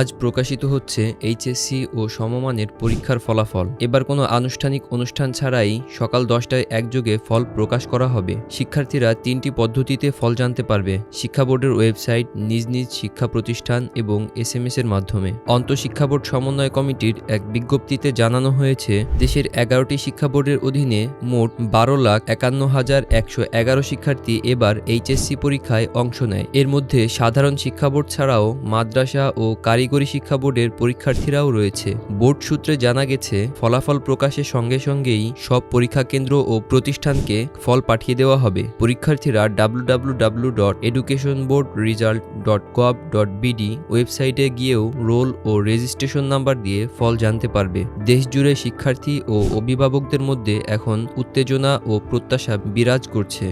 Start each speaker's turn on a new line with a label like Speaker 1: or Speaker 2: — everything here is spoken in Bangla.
Speaker 1: আজ প্রকাশিত হচ্ছে এইচএসসি ও সমমানের পরীক্ষার ফলাফল। এবার কোনো আনুষ্ঠানিক অনুষ্ঠান ছাড়াই সকাল দশটায় একযোগে ফল প্রকাশ করা হবে। শিক্ষার্থীরা তিনটি পদ্ধতিতে ফল জানতে পারবে। শিক্ষা বোর্ডের ওয়েবসাইট, নিজ নিজ শিক্ষা প্রতিষ্ঠান এবং এস এম এর মাধ্যমে। অন্তঃশিক্ষা বোর্ড সমন্বয় কমিটির এক বিজ্ঞপ্তিতে জানানো হয়েছে, দেশের এগারোটি শিক্ষা বোর্ডের অধীনে মোট বারো লাখ একান্ন হাজার একশো এগারো শিক্ষার্থী এবার এইচএসসি পরীক্ষায় অংশ নেয়। এর মধ্যে সাধারণ শিক্ষা বোর্ড ছাড়াও মাদ্রাসা ও কারিগরি শিক্ষা বোর্ডের পরীক্ষার্থীরাও রয়েছে। বোর্ড সূত্রে জানা গেছে, ফলাফল প্রকাশের সঙ্গে সঙ্গেই সব পরীক্ষা কেন্দ্র ও প্রতিষ্ঠানকে ফল পাঠিয়ে দেওয়া হবে। পরীক্ষার্থীরা W dot education board dot gov dot BD ওয়েবসাইটে গিয়েও রোল ও রেজিস্ট্রেশন নাম্বার দিয়ে ফল জানতে পারবে। দেশজুড়ে শিক্ষার্থী ও অভিভাবকদের মধ্যে এখন উত্তেজনা ও প্রত্যাশা বিরাজ করছে।